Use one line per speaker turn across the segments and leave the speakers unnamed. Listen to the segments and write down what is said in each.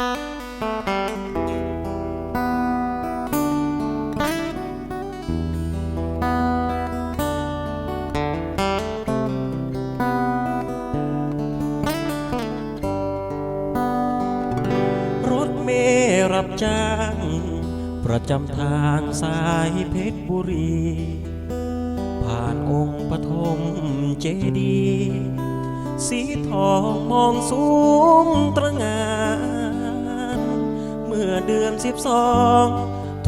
รถเมรับจ้าง ประจำทางสายเพชรบุรี ผ่านองค์ปฐมเจดี สีทองมองสูงตระงาน เดือนสิบสอง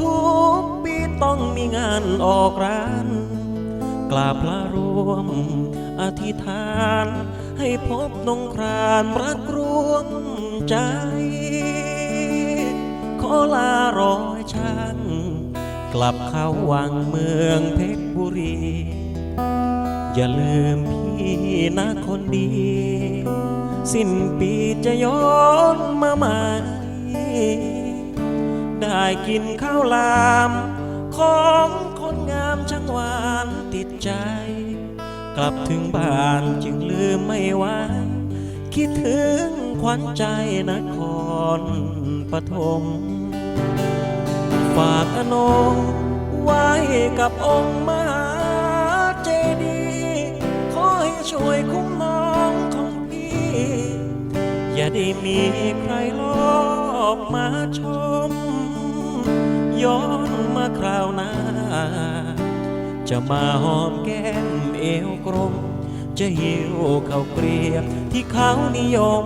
ทุกปีต้องมีงานออกร้านกราบพระรวม อธิษฐาน ให้พบนงครานรักรวมใจ ขอลารอยช่างกลับเข้าวังเมืองเพชรบุรี อย่าลืมพี่นะคนดี สิ้นปีจะย้อนมาใหม่ กินข้าวลาม ของคนงามช่างหวานติดใจ กลับถึงบ้านจึงลืมไม่ไหวคิดถึงขวัญใจนครปฐมฝากอนงไว้กับองค์มหาเจดีย์ขอให้ช่วยคุ้มน้องของพี่ อย่าได้มีใครลอบมาชม ย้อนมาคราวหน้า จะมาหอมแก้มเอวกลม จะหิวข้าวเกรียบที่เขานิยม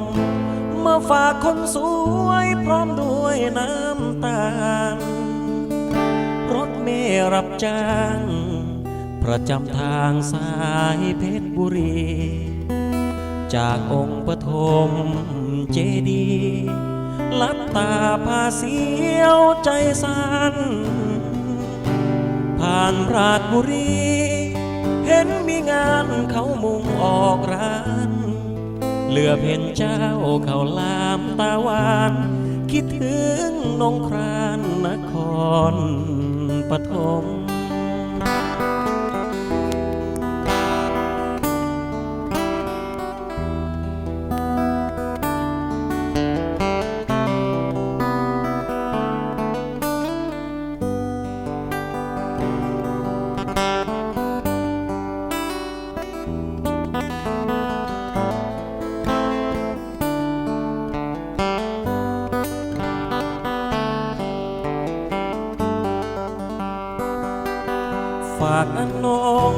มาฝากคนสวยพร้อมด้วยน้ำตาลรถเมล์รับจ้าง ประจำทางสายเพชรบุรี จากองค์ปฐมเจดีย์ ลับตาพาเสียวใจสั่นผ่านราชบุรี เห็นมีงานเขามุงออกร้าน เหลือเห็นเจ้าเขาลามตาวาน คิดถึงนงครานนครปฐม ฝากอันนง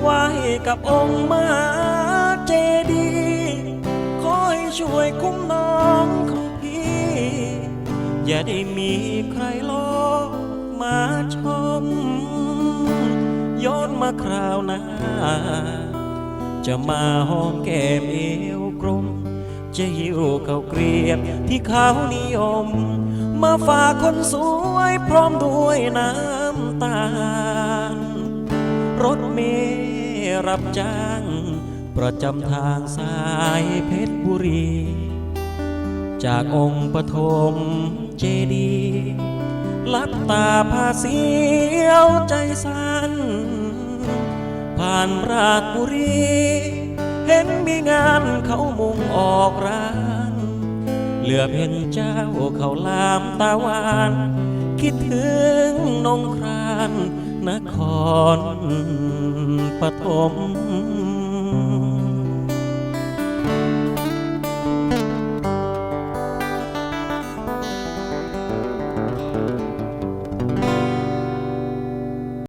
ไว้กับองค์มาเจดีคอยช่วยคุ้มน้องของพี่ อย่าได้มีใครลอบมาชม ย้อนมาคราวหน้า จะมาหอมแก้มเอวกลม จะหิวข้าเกรียบที่เขานิยม มาฝากคนสวยพร้อมด้วยน้ำตา รถเมล์รับจ้าง ประจำทางสายเพชรบุรี จากองค์ปฐมเจดีลับตาพาเสียวใจสั่นผ่านราชบุรี เห็นมีงานเขามุงออกร้าน เหลือเห็นเจ้าเขาลามตาวาน คิดถึงนงคราน นครปฐม